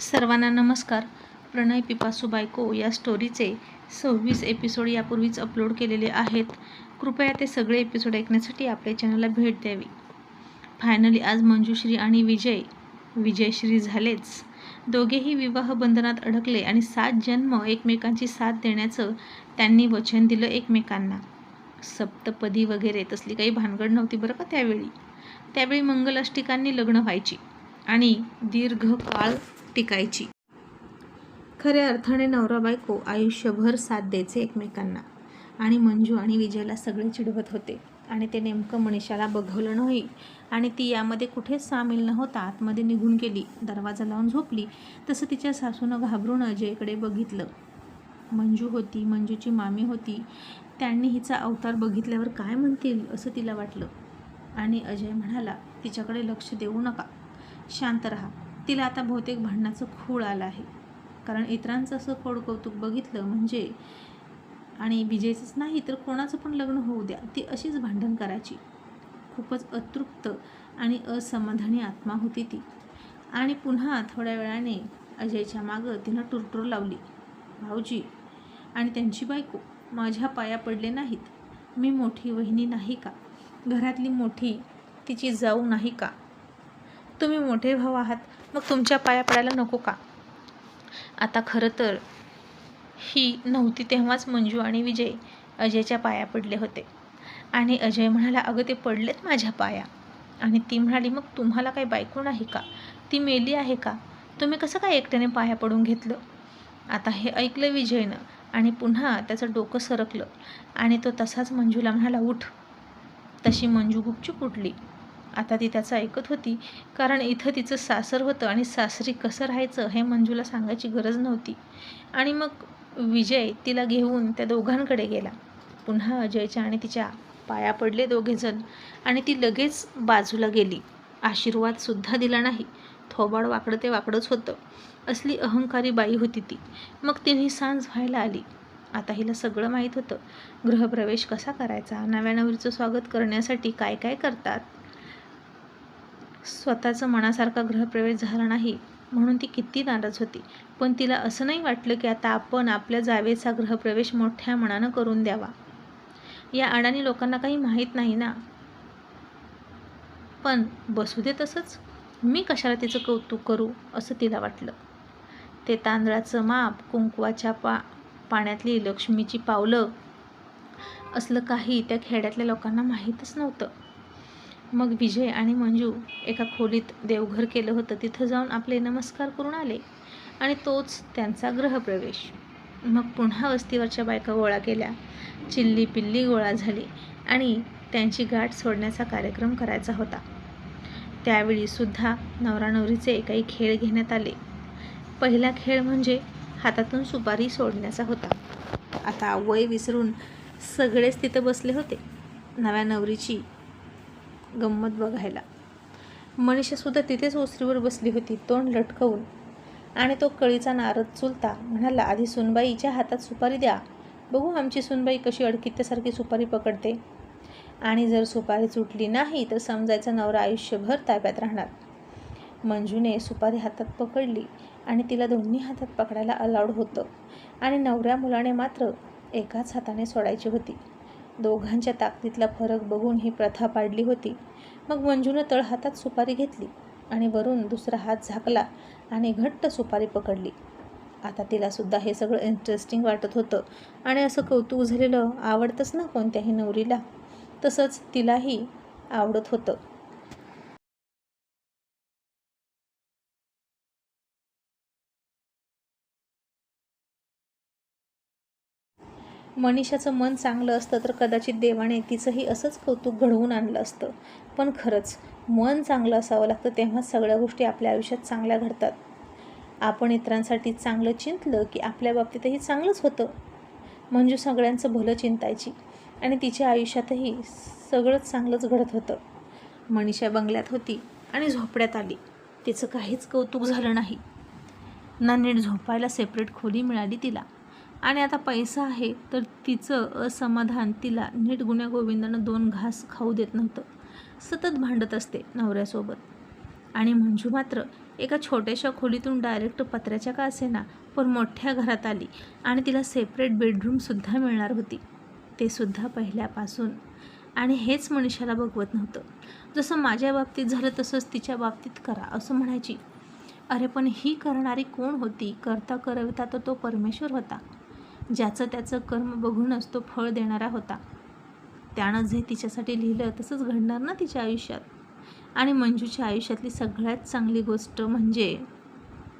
सर्वांना नमस्कार. प्रणय पिपासू बायको या स्टोरीचे सव्वीस एपिसोड यापूर्वीच अपलोड केलेले आहेत. कृपया ते सगळे एपिसोड ऐकण्यासाठी आपल्या चॅनलला भेट द्यावी. फायनली आज मंजुश्री आणि विजय विजयश्री झालेच. दोघेही विवाह बंधनात अडकले आणि सात जन्म एकमेकांची साथ देण्याचं त्यांनी वचन दिलं एकमेकांना. सप्तपदी वगैरे तसली काही भानगड नव्हती बरं का त्यावेळी. त्यावेळी मंगलाष्टिकांनी लग्न व्हायची आणि दीर्घकाळ टिकायची. खऱ्या अर्थाने नवरा बायको आयुष्यभर साथ द्यायचे एकमेकांना. आणि मंजू आणि विजयला सगळे चिडवत होते. आणि ते नेमकं मनीषाला बघवलं नाही. आणि ती यामध्ये कुठेच सामील न होता आतमध्ये निघून गेली दरवाजा लावून झोपली तसं तिच्या सासूनं घाबरून अजयकडे बघितलं. मंजू होती मंजूची मामी होती. त्यांनी हिचा अवतार बघितल्यावर काय म्हणतील असं तिला वाटलं. आणि अजय म्हणाला तिच्याकडे लक्ष देऊ नका. शांत राहा. तिला आता बहुतेक भांडणाचं खूळ आलं आहे. कारण इतरांचं असं खोड कौतुक बघितलं म्हणजे आणि विजयचंच नाही तर कोणाचं पण लग्न होऊ द्या ती अशीच भांडण करायची. खूपच अतृप्त आणि असमाधानी आत्मा होती ती. आणि पुन्हा थोड्या वेळाने अजयच्या मागं तिनं टुरटूर लावली. भाऊजी आणि त्यांची बायको माझ्या पाया पडले नाहीत. मी मोठी वहिनी नाही का? घरातली मोठी तिची जाऊ नाही का? तुम्ही मोठे भाऊ आहात मग तुमच्या पाया पडायला नको का? आता खरं तर ही नव्हती तेव्हाच मंजू आणि विजय अजयच्या पाया पडले होते. आणि अजय म्हणाला अगं ते पडलेत माझ्या पाया. आणि ती म्हणाली मग तुम्हाला काही बायको नाही का? ती मेली आहे का? तुम्ही कसं काय एकट्याने पाया पडून घेतलं? आता हे ऐकलं विजयनं आणि पुन्हा त्याचं डोकं सरकलं आणि तो तसाच मंजूला म्हणाला उठ. तशी मंजू गुपचूप उठली. आता ती त्याचं ऐकत होती. कारण इथं तिचं सासर होतं आणि सासरी कसं राहायचं हे मंजूला सांगायची गरज नव्हती. आणि मग विजय तिला घेऊन त्या दोघांकडे गेला. पुन्हा अजयच्या आणि तिच्या पाया पडले दोघेजण. आणि ती लगेच बाजूला गेली. आशीर्वादसुद्धा दिला नाही. थोबाड वाकडं ते वाकडंच होतं. असली अहंकारी बाई होती ती. मग तिने सांज व्हायला आली. आता हिला सगळं माहीत होतं. गृहप्रवेश कसा करायचा? नव्या नवरीचं स्वागत करण्यासाठी काय काय करतात? स्वतःचं मनासारखा गृहप्रवेश झाला नाही म्हणून ती किती नाराज होती. पण तिला असं नाही वाटलं की आता आपण आपल्या जावेचा गृहप्रवेश मोठ्या मनानं करून द्यावा. या अडाणी लोकांना काही माहीत नाही ना? पण बसू दे तसंच. मी कशाला तिचं कौतुक करू असं तिला वाटलं. ते तांदळाचं माप कुंकवाच्या पा पाण्यातली लक्ष्मीची पावलं असलं काही त्या खेड्यातल्या लोकांना माहीतच नव्हतं. मग विजय आणि मंजू एका खोलीत देवघर केलं होतं. तिथं जाऊन आपले नमस्कार करून आले आणि तोच त्यांचा गृहप्रवेश. मग पुन्हा वस्तीवरच्या बायका गोळा केल्या. चिल्ली पिल्ली गोळा झाली आणि त्यांची गाठ सोडण्याचा कार्यक्रम करायचा होता. त्यावेळी सुद्धा नवरा नवरीचे काही खेळ घेण्यात आले. पहिला खेळ म्हणजे हातातून सुपारी सोडण्याचा होता. आता वय विसरून सगळेच तिथं बसले होते. नव्या नवरीची गंमत बघायला. मनीषासुद्धा तिथेच ओसरीवर बसली होती तोंड लटकवून. आणि तो कळीचा नारद चुलता म्हणाला आधी सुनबाईच्या हातात सुपारी द्या. बघू आमची सुनबाई कशी अडकित्यासारखी सुपारी पकडते. आणि जर सुपारी सुटली नाही तर समजायचा नवरा आयुष्यभर ताब्यात राहणार. मंजूने सुपारी हातात पकडली आणि तिला दोन्ही हातात पकडायला अलाउड होतं. आणि नवऱ्या मुलाने मात्र एकाच हाताने सोडायची होती. दोघांच्या ताकदीतला फरक बघून ही प्रथा पाडली होती. मग मंजूनं तळहातात सुपारी घेतली आणि वरून दुसरा हात झाकला आणि घट्ट सुपारी पकडली. आता तिलासुद्धा हे सगळं इंटरेस्टिंग वाटत होतं आणि असं कौतुक झालेलं आवडतंच ना कोणत्याही नवरीला. तसंच तिलाही आवडत होतं. मनीषाचं मन चांगलं असतं तर कदाचित देवाने तिचंही असंच कौतुक घडवून आणलं असतं. पण खरंच मन चांगलं असावं लागतं तेव्हाच सगळ्या गोष्टी आपल्या आयुष्यात चांगल्या घडतात. आपण इतरांसाठी चांगलं चिंतलं की आपल्या बाबतीतही चांगलंच होतं. मंजू सगळ्यांचं भलं चिंतायची आणि तिच्या आयुष्यातही सगळंच चांगलंच घडत होतं. मनीषा बंगल्यात होती आणि झोपड्यात आली. तिचं काहीच कौतुक झालं नाही. ना नीट झोपायला सेपरेट खोली मिळाली तिला. आणि आता पैसा आहे तर तिचं असमाधान तिला नीट गुण्या गोविंदानं दोन घास खाऊ देत नव्हतं. सतत भांडत असते नवऱ्यासोबत. आणि मंजू मात्र एका छोट्याशा खोलीतून डायरेक्ट पत्र्याच्या का असेना पण मोठ्या घरात आली आणि तिला सेपरेट बेडरूमसुद्धा मिळणार होती. ते सुद्धा पहिल्यापासून. आणि हेच मनुष्याला बघवत नव्हतं. जसं माझ्या बाबतीत झालं तसंच तिच्या बाबतीत करा असं म्हणायची. अरे पण ही करणारी कोण होती? करता करविता तर तो परमेश्वर होता. ज्याचं त्याचं कर्म बघूनच तो फळ देणारा होता. त्यानं जे तिच्यासाठी लिहिलं तसंच घडणार ना तिच्या आयुष्यात. आणि मंजूच्या आयुष्यातली सगळ्यात चांगली गोष्ट म्हणजे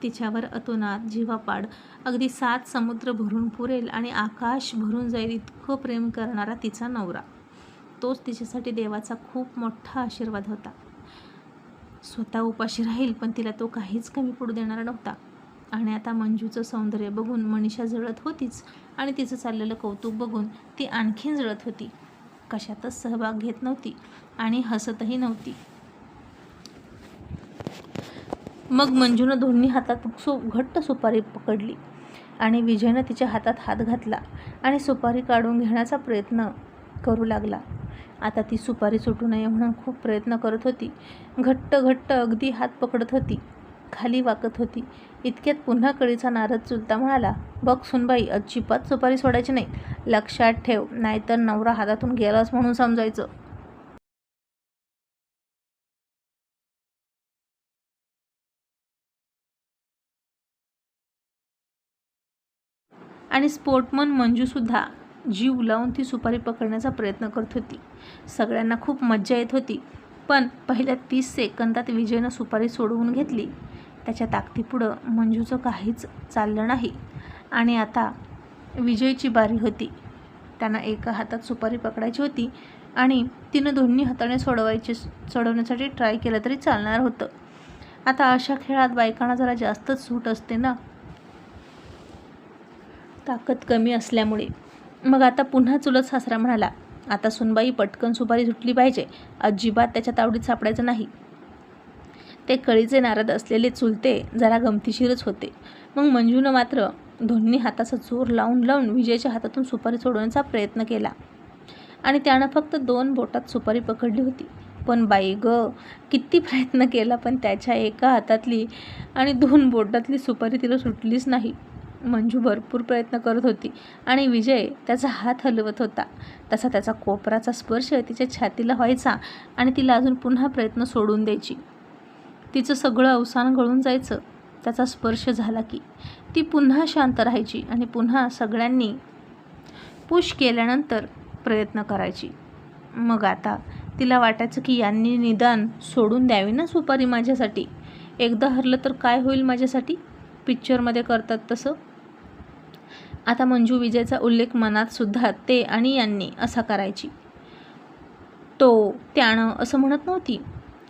तिच्यावर अतोनात जीवापाड अगदी सात समुद्र भरून पुरेल आणि आकाश भरून जाईल इतकं प्रेम करणारा तिचा नवरा. तोच तिच्यासाठी देवाचा खूप मोठा आशीर्वाद होता. स्वतः उपाशी राहील पण तिला तो काहीच कमी पडू देणारा नव्हता. आणि आता मंजूचं सौंदर्य बघून मनीषा जळत होतीच आणि तिचं चाललेलं कौतुक बघून ती आणखीन जळत होती. कशातच सहभाग घेत नव्हती आणि हसतही नव्हती. मग मंजूनं दोन्ही हातात सु घट्ट सुपारी पकडली आणि विजयनं तिच्या हातात हात घातला आणि सुपारी काढून घेण्याचा प्रयत्न करू लागला. आता ती सुपारी सुटू नये म्हणून खूप प्रयत्न करत होती. घट्ट घट्ट अगदी हात पकडत होती. खाली वाकत होती. इतक्यात पुन्हा कळीचा नारद चुलता म्हणाला बघ सुनबाई अजिबात सुपारी सोडायची नाही लक्षात ठेव नाहीतर नवरा हातातून गेलाच म्हणून समजायचं. आणि स्पोर्टमन मंजूसुद्धा जीव लावून ती सुपारी पकडण्याचा प्रयत्न करत होती. सगळ्यांना खूप मज्जा येत होती पण पहिल्या तीस सेकंदात विजयनं सुपारी सोडवून घेतली. त्याच्या ताकदीपुढं मंजूचं काहीच चाललं नाही. आणि आता विजयची बारी होती. त्यांना एका हातात सुपारी पकडायची होती आणि तिनं दोन्ही हाताने सोडवायची सोडवण्यासाठी ट्राय केलं तरी चालणार होतं. आता अशा खेळात बायकांना जरा जास्तच सूट असते ना? ताकद कमी असल्यामुळे. मग आता पुन्हा चुलत सासरा म्हणाला आता सुनबाई पटकन सुपारी सुटली पाहिजे. अजिबात त्याच्या तावडीत सापडायचं नाही. ते कळीचे नारद असलेले चुलते जरा गमतीशीरच होते. मग मंजूनं मात्र दोन्ही हाताचा जोर लावून लावून विजयच्या हातातून सुपारी सोडवण्याचा प्रयत्न केला. आणि त्यानं फक्त दोन बोटात सुपारी पकडली होती. पण बाई ग किती प्रयत्न केला पण त्याच्या एका हातातली आणि दोन बोटातली सुपारी तिला सुटलीच नाही. मंजू भरपूर प्रयत्न करत होती आणि विजय त्याचा हात हलवत होता. तसा त्याचा कोपराचा स्पर्श तिच्या छातीला व्हायचा आणि तिला अजून पुन्हा प्रयत्न सोडून द्यायची. तिचं सगळं अवसान गळून जायचं. त्याचा स्पर्श झाला की ती पुन्हा शांत राहायची आणि पुन्हा सगळ्यांनी पुश केल्यानंतर प्रयत्न करायची. मग आता तिला वाटायचं की यांनी निदान सोडून द्यावी ना सुपारी माझ्यासाठी? एकदा हरलं तर काय होईल माझ्यासाठी? पिक्चरमध्ये करतात तसं? आता मंजू विजयचा उल्लेख मनात सुद्धा ते आणि यांनी असा करायची. तो त्यानं असं म्हणत नव्हती.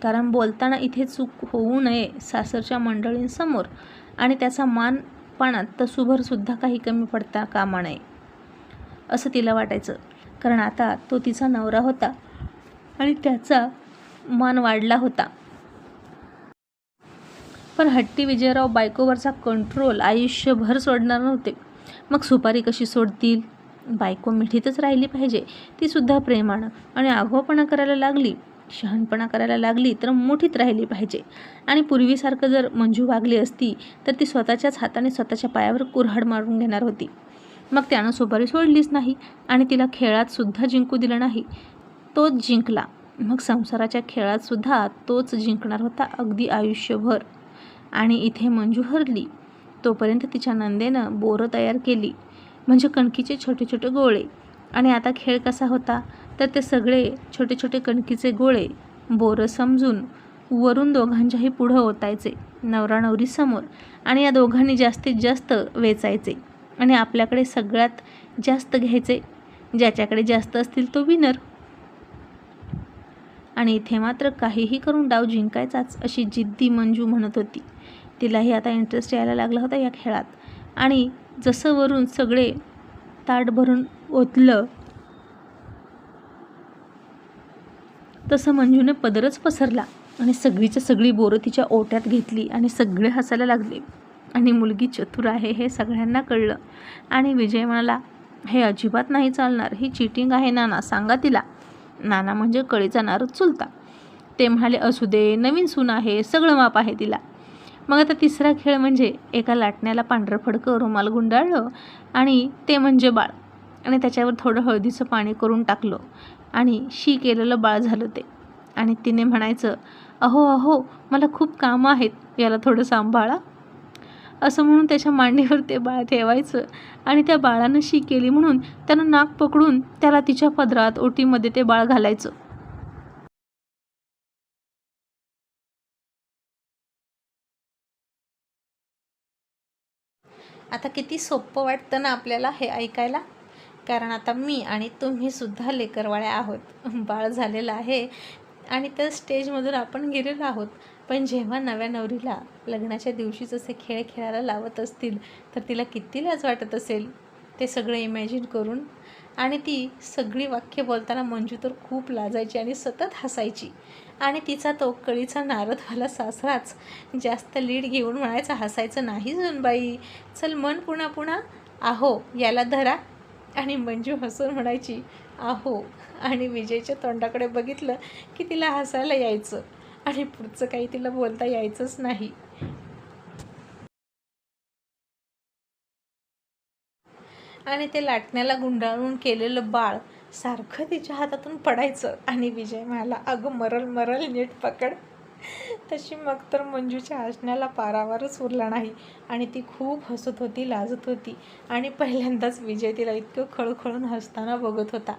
कारण बोलताना इथे चूक होऊ नये सासरच्या मंडळींसमोर. आणि त्याचा मानपणात तसूभरसुद्धा काही कमी पडता कामा नये असं तिला वाटायचं. कारण आता तो तिचा नवरा होता आणि त्याचा मान वाढला होता. पण हट्टी विजयराव बायकोवरचा कंट्रोल आयुष्यभर सोडणार नव्हते. मग सुपारी कशी सोडतील? बायको मिठीतच राहिली पाहिजे. तीसुद्धा प्रेमानं आणि आघोपणा करायला लागली. शहाणपणा करायला लागली तर मोठीत राहिली पाहिजे. आणि पूर्वीसारखं जर मंजू वागली असती तर ती स्वतःच्याच हाताने स्वतःच्या पायावर कुऱ्हाड मारून घेणार होती. मग त्यानं सुपारी सोडलीच नाही आणि तिला खेळात सुद्धा जिंकू दिलं नाही. तोच जिंकला. मग संसाराच्या खेळात सुद्धा तोच जिंकणार होता अगदी आयुष्यभर. आणि इथे मंजू हरली. तोपर्यंत तिच्या नंदेनं बोरं तयार केली. म्हणजे कणकीचे छोटे छोटे गोळे. आणि आता खेळ कसा होता? तर ते सगळे छोटे छोटे कणकीचे गोळे बोरं समजून वरून दोघांच्याही पुढं ओतायचे नवरा नवरीसमोर आणि या दोघांनी जास्तीत जास्त वेचायचे आणि आपल्याकडे सगळ्यात जास्त घ्यायचे ज्याच्याकडे जास्त असतील तो विनर आणि इथे मात्र काहीही करून डाव जिंकायचाच अशी जिद्दी मंजू म्हणत होती. तिलाही आता इंटरेस्ट यायला लागला होता या खेळात. आणि जसं वरून सगळे ताट भरून ओतलं तसं मंजूने पदरच पसरला आणि सगळीच्या सगळी बोरं तिच्या ओट्यात घेतली आणि सगळे हसायला लागले. आणि मुलगी चतुर आहे हे सगळ्यांना कळलं. आणि विजय म्हणाला हे अजिबात नाही चालणार. ही चिटिंग आहे नाना. सांगा तिला. नाना म्हणजे कळीचा नारच चुलता. ते म्हणाले असू दे. नवीन सून आहे. सगळं माप आहे तिला. मग आता तिसरा खेळ म्हणजे एका लाटण्याला पांढरं फडकं रुमाल गुंडाळलं आणि ते म्हणजे बाळ. आणि त्याच्यावर थोडं हळदीचं पाणी करून टाकलं. आणि शी केलेलं बाळ झालं ते. आणि तिने म्हणायचं अहो अहो मला खूप कामं आहेत याला थोडं सांभाळा. असं म्हणून त्याच्या मांडीवर ते बाळ ठेवायचं आणि त्या बाळानं शी केली म्हणून त्यानं नाक पकडून त्याला तिच्या पदरात ओटीमध्ये ते बाळ घालायचं. आता किती सोपं वाटतं ना आपल्याला हे ऐकायला? कारण आता मी आणि तुम्हीसुद्धा लेकरवाळ्या आहोत. बाळ झालेलं आहे आणि त्या स्टेजमधून आपण गेलेलो आहोत. पण जेव्हा नव्या नवरीला लग्नाच्या दिवशीच असे खेळ खेळायला लावत असतील तर तिला किती लाज वाटत असेल? ते सगळं इमॅजिन करून आणि ती सगळी वाक्य बोलताना मंजू तर खूप लाजायची आणि सतत हसायची. आणि तिचा तो कळीचा नारदवाला सासराच जास्त लीड घेऊन म्हणायचा हसायचं नाही बाई चल मन पुन्हा पुन्हा. आहो याला धरा. आणि मंजू हसून म्हणायची आहो. आणि विजयच्या तोंडाकडे बघितलं की तिला हसायला यायचं आणि पुढचं काही तिला बोलता यायचंच नाही. आणि ते लाटण्याला गुंडाळून केलेलं बाळ सारखं तिच्या हातातून पडायचं आणि विजय म्हणाला अगं मरल मरल नीट पकड. तशी मग तर मंजूच्या हसण्याला पारावरच उरला नाही. आणि ती खूप हसत होती लाजत होती. आणि पहिल्यांदाच विजय तिला इतकं खळखळून हसताना बघत होता.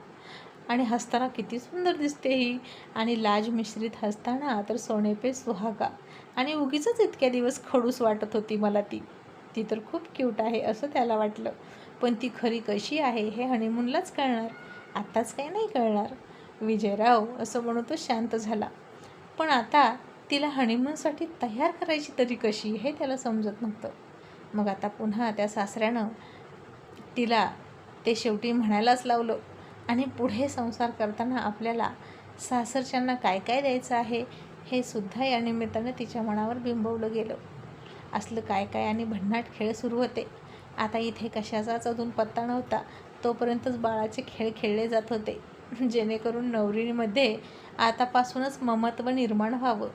आणि हसताना किती सुंदर दिसते ही. आणि लाज मिश्रित हसताना तर सोनेपे सुहागा. आणि उगीच इतक्या दिवस खडूस वाटत होती मला ती. ती तर खूप क्यूट आहे असं त्याला वाटलं. पण ती खरी कशी आहे हे हनीमूनलाच कळणार. आत्ताच काही नाही कळणार. विजयराव असं म्हणून तो शांत झाला. पण आता तिला हनीमूनसाठी तयार करायची तरी कशी हे त्याला समजत नव्हतं. मग आता पुन्हा त्या सासऱ्यानं तिला ते शेवटी म्हणायलाच लावलं आणि पुढे संसार करताना आपल्याला सासरच्यांना काय काय द्यायचं आहे हे सुद्धा या निमित्तानं तिच्या मनावर बिंबवलं गेलं. असलं काय काय आणि भन्नाट खेळ सुरू होते. आता इथे कशाचाच अजून पत्ता नव्हता. तोपर्यंतच बाळाचे खेळ खेळले जात होते. जेणेकरून नवरीमध्ये आतापासूनच ममत्व निर्माण व्हावं.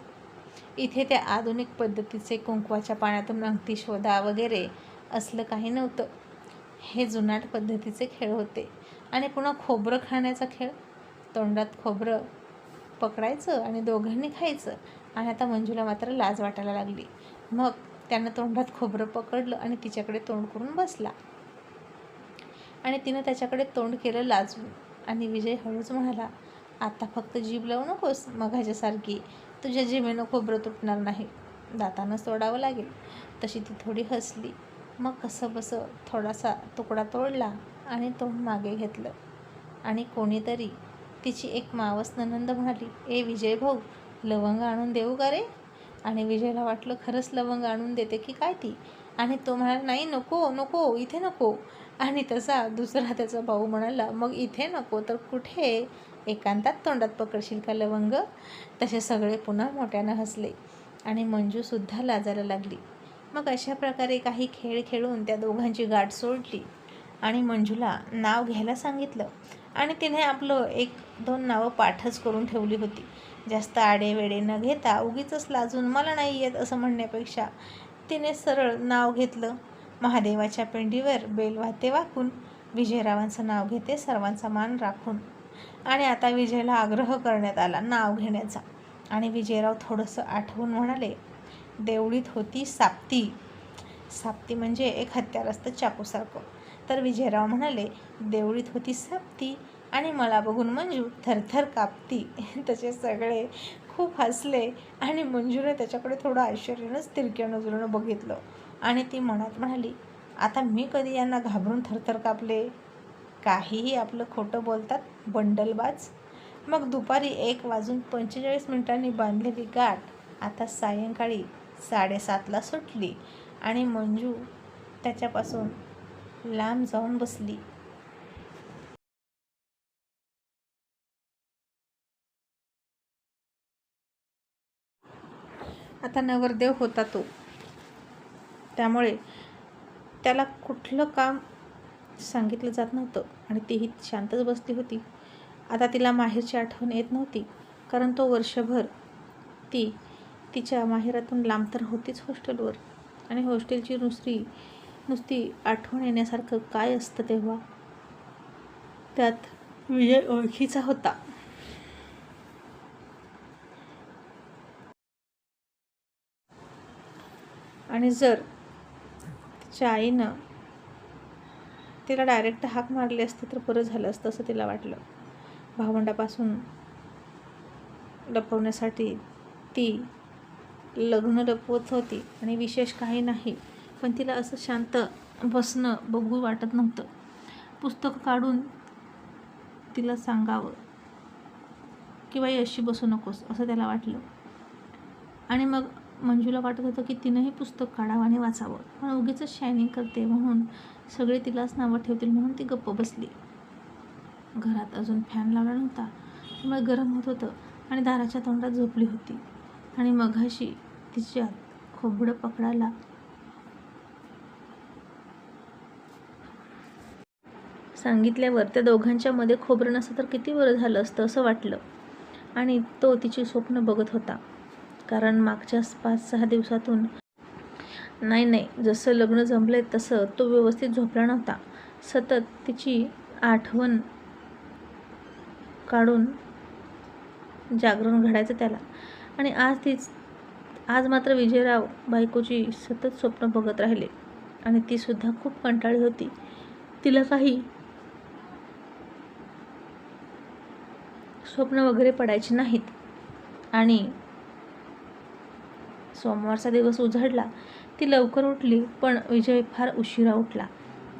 इथे त्या आधुनिक पद्धतीचे कुंकवाच्या पाण्यातून अंगठी शोधा वगैरे असलं काही नव्हतं. हे जुनाट पद्धतीचे खेळ होते. आणि पुन्हा खोबरं खाण्याचा खेळ? तोंडात खोबरं पकडायचं आणि दोघांनी खायचं आणि आता मंजूला मात्र लाज वाटायला लागली. मग त्यानं तोंडात खोबरं पकडलं आणि तिच्याकडे तोंड करून बसला. आणि तिनं त्याच्याकडे तोंड केलं लाजून. आणि विजय हळूच म्हणाला आता फक्त जीभ लावू नकोस मघाच्यासारखी तुझ्या जिमेनं खोबरं तुटणार नाही. दातानं सोडावं लागेल. तशी ती थोडी हसली. मग कसं बसं थोडासा तुकडा तोडला आणि तोंड मागे घेतलं. आणि कोणीतरी तिची एक मावस ननंद म्हणाली ए विजय भाऊ लवंग आणून देऊ का रे? आणि विजयला वाटलं खरंच लवंग आणून देते की काय ती? आणि तो म्हणाला नाही नको नको इथे नको. आणि तसा दुसरा त्याचा भाऊ म्हणाला मग इथे नको तर कुठे? एकांतात तोंडात पकडशील का लवंग? तसे सगळे पुन्हा मोठ्यानं हसले आणि मंजूसुद्धा लाजायला लागली. मग अशा प्रकारे काही खेळ खेळून त्या दोघांची गाठ सोडली आणि मंजूला नाव घ्यायला सांगितलं आणि तिने आपलं एक दोन नावं पाठच करून ठेवली होती. जास्त आडेवेडे न घेता उगीच लाजून मला नाही येत असं म्हणण्यापेक्षा तिने सरळ नाव घेतलं. महादेवाच्या पेंडीवर बेलवाते वाकून विजयरावांचं नाव घेते सर्वांचा मान राखून. आणि आता विजयला आग्रह करण्यात आला नाव घेण्याचा. आणि विजयराव थोडंसं आठवून म्हणाले देवळीत होती साप्ती. साप्ती म्हणजे एक हत्यार असतं चाकूसारखं तर विजयराव म्हणाले देवळीत होती साप्ती आणि मला बघून मंजू थरथर कापती. तसे सगळे खूप हसले आणि मंजूने त्याच्याकडे थोडं आश्चर्यानंच तिरक्या नजरेनं बघितलं. आणि ती मनात म्हणाली आता मी कधी यांना घाबरून थरथर कापले? काहीही आपलं खोटं बोलतात बंडलबाज. मग दुपारी एक वाजून पंचेचाळीस मिनिटांनी बांधलेली गाठ आता सायंकाळी साडेसातला सुटली आणि मंजू त्याच्यापासून लांब जाऊन बसली. आता नवरदेव होता तो. त्यामुळे त्याला कुठलं काम सांगितलं जात नव्हतं आणि तीही शांतच बसली होती. आता तिला माहेरची आठवण येत नव्हती कारण तो वर्षभर ती तिच्या माहेरातून लांब तर होतीच हॉस्टेलवर. आणि हॉस्टेलची नुसती नुसती आठवण येण्यासारखं काय असतं तेव्हा? त्यात विजय ओळखीचा होता. आणि जर तिच्या आईनं तिला डायरेक्ट हाक मारली असती तर बरं झालं असतं असं तिला वाटलं. भावंडापासून लपवण्यासाठी ती लग्न लपवत होती आणि विशेष काही नाही पण तिला असं शांत बसणं बघू वाटत नव्हतं. पुस्तकं काढून तिला सांगावं किंवा अशी बसू नकोस असं त्याला वाटलं. आणि मग मंजूला वाटत होतं की तिनंही पुस्तक काढावं आणि वाचावं. पण उगीच शायनिंग करते म्हणून सगळे तिलाच नावं ठेवतील म्हणून ती गप्प बसली. घरात अजून फॅन लावला नव्हता त्यामुळे गरम होत होतं आणि दाराच्या तोंडात झोपली होती. आणि मघाशी तिच्या खोबडं पकडायला सांगितल्यावर त्या दोघांच्या मध्ये खोबरं नसतं तर किती बरं झालं असतं असं वाटलं. आणि तो तिची स्वप्न बघत होता. कारण मागच्या पाच सहा दिवसातून नाही नाही. जसं लग्न जमलंय तसं तो व्यवस्थित झोपला नव्हता. सतत तिची आठवण काढून जागरण घडायचं त्याला. आणि आज तीच आज मात्र विजयराव बायकोची सतत स्वप्न बघत राहिले. आणि तीसुद्धा खूप कंटाळी होती. तिला काही स्वप्न वगैरे पडायची नाहीत. आणि सोमवारचा दिवस उजाडला. ती लवकर उठली पण विजय फार उशिरा उठला.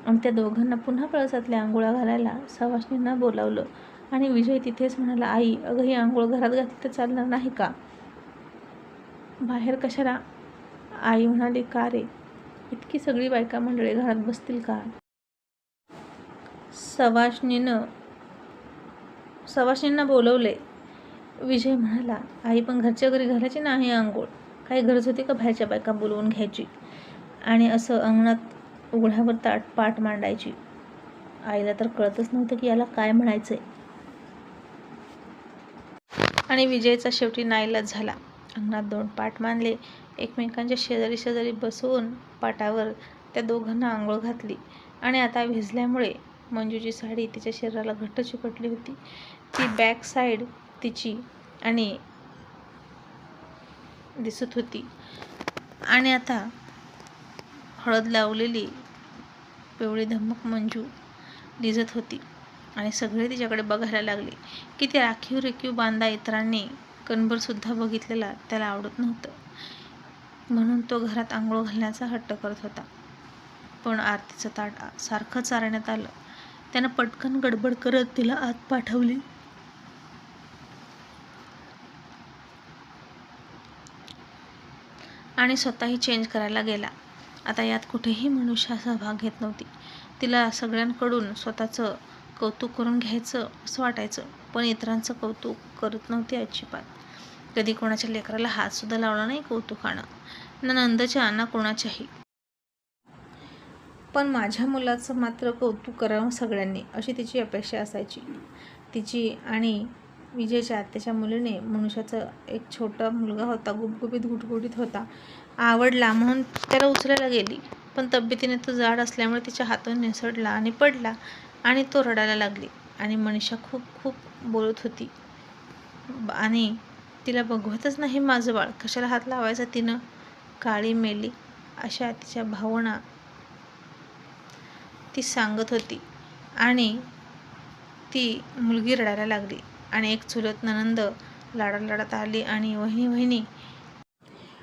आणि त्या दोघांना पुन्हा पळसातल्या आंघोळा घालायला सवाशनींना बोलावलं. आणि विजय तिथेच म्हणाला आई अगं ही आंघोळ घरात घातली तर चालणार नाही का? बाहेर कशाला? आई म्हणाली का रे? इतकी सगळी बायका मंडळी घरात बसतील का? सवाशनीनं सवाशनींना बोलवले. विजय म्हणाला आई पण घरच्या घरी घालायची नाही आंघोळ. काही गरज होती का बाहेरच्या बायका बोलवून घ्यायची? आणि असं अंगणात उघड्यावर ताट पाट मांडायची. आईला तर कळतच नव्हतं की याला काय म्हणायचंय. आणि विजयचा शेवटी नाईलाज झाला. अंगणात दोन पाठ मांडले. एकमेकांच्या शेजारी शेजारी बसवून पाटावर त्या दोघांना आंघोळ घातली. आणि आता भिजल्यामुळे मंजूची साडी तिच्या शरीराला घट्ट चिकटली होती. ती बॅक साईड तिची आणि दिसत होती. आणि आता हळद लावलेली पिवळी धमक मंजू दिसत होती. आणि सगळे तिच्याकडे बघायला लागले की ते राखीव रेखीव बांधा इतरांनी कणभरसुद्धा बघितलेला त्याला आवडत नव्हतं. म्हणून तो घरात आंघोळ घालण्याचा हट्ट करत होता. पण आरतीचं ताट सारखं चारण्यात आलं. त्यानं पटकन गडबड करत तिला आत पाठवली. आणि स्वतःही चेंज करायला गेला. आता यात कुठेही मनुष्य सहभाग घेत नव्हती. तिला सगळ्यांकडून स्वतःचं कौतुक करून घ्यायचं असं वाटायचं पण इतरांचं कौतुक करत नव्हती अजिबात. कधी कोणाच्या लेकराला हातसुद्धा लावला नाही कौतुकानं ना नंदच्या ना कोणाच्याही. पण माझ्या मुलाचं मात्र कौतुक करावं सगळ्यांनी अशी तिची अपेक्षा असायची. तिची आणि विजयच्या आत्याच्या मुलीने मनुष्याचं एक छोटा मुलगा होता गुबगुबीत गुटगुटीत होता. आवडला म्हणून त्याला उचलायला गेली. पण तब्येतीने तो जाड असल्यामुळे तिच्या हातून निसडला आणि पडला आणि तो रडायला लागली आणि मनीषा खूप खूप बोलत होती. आणि तिला बघवतच नाही माझं बाळ. कशाला हात लावायचा तिनं? काळी मेली अशा तिच्या भावना ती सांगत होती आणि ती मुलगी रडायला लागली. आणि एक चुलत ननंद लाडात लाडात आली आणि वहिनी वहिनी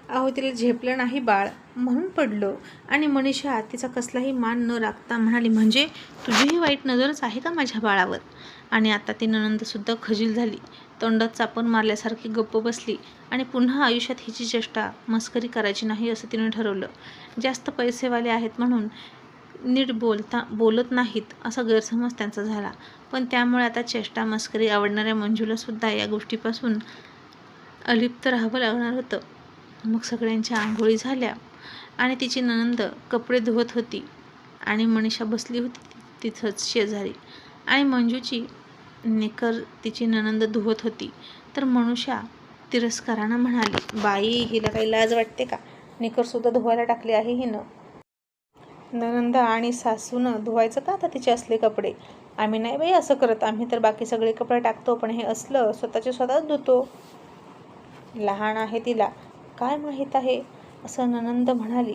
अहो तिला झेपलं नाही बाळ. म्हणून पडलो. आणि मनीषा तिचा कसलाही मान न राखता म्हणाली म्हणजे तुझीही वाईट नजरच आहे का माझ्या बाळावर? आणि आता ती ननंदसुद्धा खजील झाली. तोंडात चापून मारल्यासारखी गप्प बसली आणि पुन्हा आयुष्यात हिची चेष्टा मस्करी करायची नाही असं तिने ठरवलं. जास्त पैसेवाले आहेत म्हणून नीट बोलता बोलत नाहीत असा गैरसमज त्यांचा झाला. पण त्यामुळे आता चेष्टा मस्करी आवडणाऱ्या मंजूलासुद्धा या गोष्टीपासून अलिप्त राहावं लागणार होतं. मग सगळ्यांच्या आंघोळी झाल्या आणि तिची ननंद कपडे धुवत होती आणि मनीषा बसली होती तिथंच शेजारी. आणि मंजूची निकर तिची ननंद धुवत होती. तर मनुषा तिरस्कारानं म्हणाली बाई हिला काही लाज वाटते का? निकरसुद्धा धुवायला टाकले आहे हिनं. ननंदा आणि सासूनं धुवायचं का आता तिचे असले कपडे? आम्ही नाही बाई असं करत. आम्ही तर बाकी सगळे कपडे टाकतो पण हे असलं स्वतःचे स्वतःच धुतो. लहान आहे तिला. काय माहीत आहे? असं ननंद म्हणाली.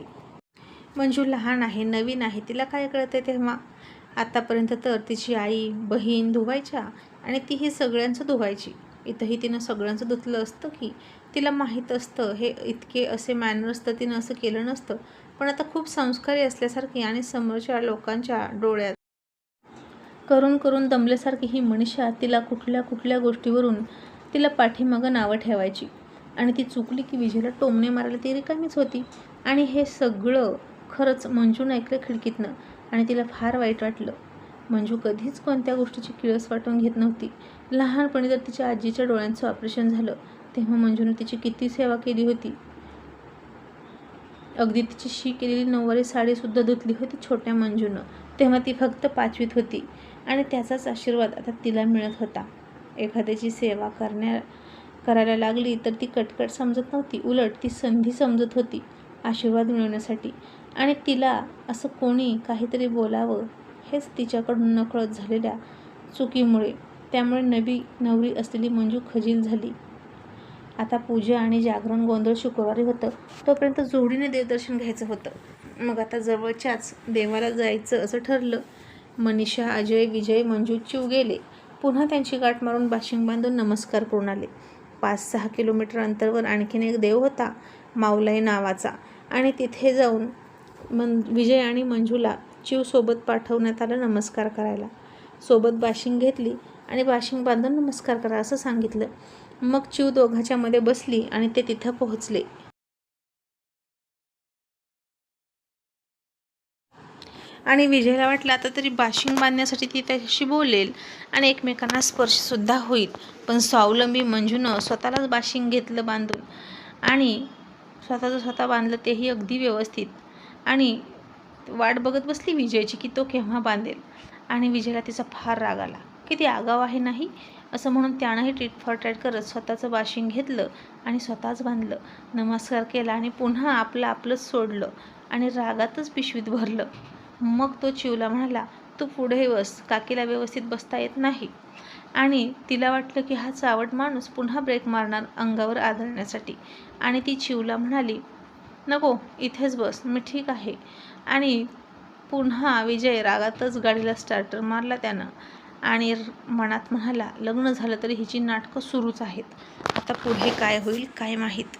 मंजू लहान आहे नवीन आहे. तिला काय कळते तेव्हा? आतापर्यंत तर तिची आई बहीण धुवायच्या आणि तीही सगळ्यांचं धुवायची. इथंही तिनं सगळ्यांचं धुतलं असतं की? तिला माहीत असतं. हे इतके असे मॅनर्स तर तिनं असं केलं नसतं. पण आता खूप संस्कारी असल्यासारखी आणि समोरच्या लोकांच्या डोळ्यात करून करून दमल्यासारखी ही मनीषा तिला कुठल्या कुठल्या गोष्टीवरून तिला पाठीमागं नावं ठेवायची. आणि ती चुकली की विजयला टोमणे मारायला ती रिकामीच होती. आणि हे सगळं खरंच मंजून ऐकलं खिडकीतनं आणि तिला फार वाईट वाटलं. मंजू कधीच कोणत्या गोष्टीची किळस वाटून घेत नव्हती. लहानपणी जर तिच्या आजीच्या डोळ्यांचं ऑपरेशन झालं तेव्हा मंजूने तिची किती सेवा केली होती. अगदी तिची शी केलेली नऊवारी साडीसुद्धा धुतली होती छोट्या मंजूनं. तेव्हा ती फक्त पाचवीत होती आणि त्याचाच आशीर्वाद आता तिला मिळत होता. एखाद्याची सेवा करण्या करायला लागली तर ती कटकट समजत नव्हती. उलट ती संधी समजत होती आशीर्वाद मिळवण्यासाठी. आणि तिला असं कोणी काहीतरी बोलावं हेच तिच्याकडून नकळत झालेल्या चुकीमुळे. त्यामुळे नवी नवरी असलेली मंजू खजील झाली. आता पूजा आणि जागरण गोंधळ शुक्रवारी होतं. तोपर्यंत जोडीने देवदर्शन घ्यायचं होतं. मग आता जवळच्याच देवाला जायचं असं ठरलं. मनीषा अजय विजय मंजू चिव गेले. पुन्हा त्यांची गाठ मारून बाशिंग बांधून नमस्कार करून आले. पाच सहा किलोमीटर अंतरवर आणखीन एक देव होता माऊलाई नावाचा. आणि तिथे जाऊन मन विजय आणि मंजूला चिवसोबत पाठवण्यात आलं नमस्कार करायला. सोबत बाशिंग घेतली आणि बाशिंग बांधून नमस्कार करा असं सांगितलं. मग चिव दोघाच्या मध्ये बसली आणि ते तिथं पोहोचले. आणि विजयला वाटलं आता तरी बाशिंग बांधण्यासाठी ती त्याच्याशी बोलेल आणि एकमेकांना स्पर्शसुद्धा होईल. पण स्वावलंबी मंजूनं स्वतःलाच बाशिंग घेतलं बांधून आणि स्वतःचं स्वतः बांधलं तेही अगदी व्यवस्थित. आणि वाट बघत बसली विजयची की तो केव्हा बांधेल? आणि विजयला तिचा फार राग आला. किती आगाव आहे नाही? असं म्हणून त्यानंही टीट फॉर टॅट करत स्वतःचं बाशिंग घेतलं आणि स्वतःच बांधलं. नमस्कार केला आणि पुन्हा आपलं आपलंच सोडलं आणि रागातच पिशवीत भरलं. मग तो चिवला म्हणाला तू पुढे बस. काकीला व्यवस्थित बसता येत नाही. आणि तिला वाटलं की हा चावट माणूस पुन्हा ब्रेक मारणार अंगावर आदळण्यासाठी. आणि ती चिवला म्हणाली नको इथेच बस. मी ठीक आहे. आणि पुन्हा विजय रागातच गाडीला स्टार्टर मारला त्यानं. आणि मनात म्हणाला लग्न झालं तरी हिची नाटकं सुरूच आहेत. आता पुढे काय होईल काय माहीत.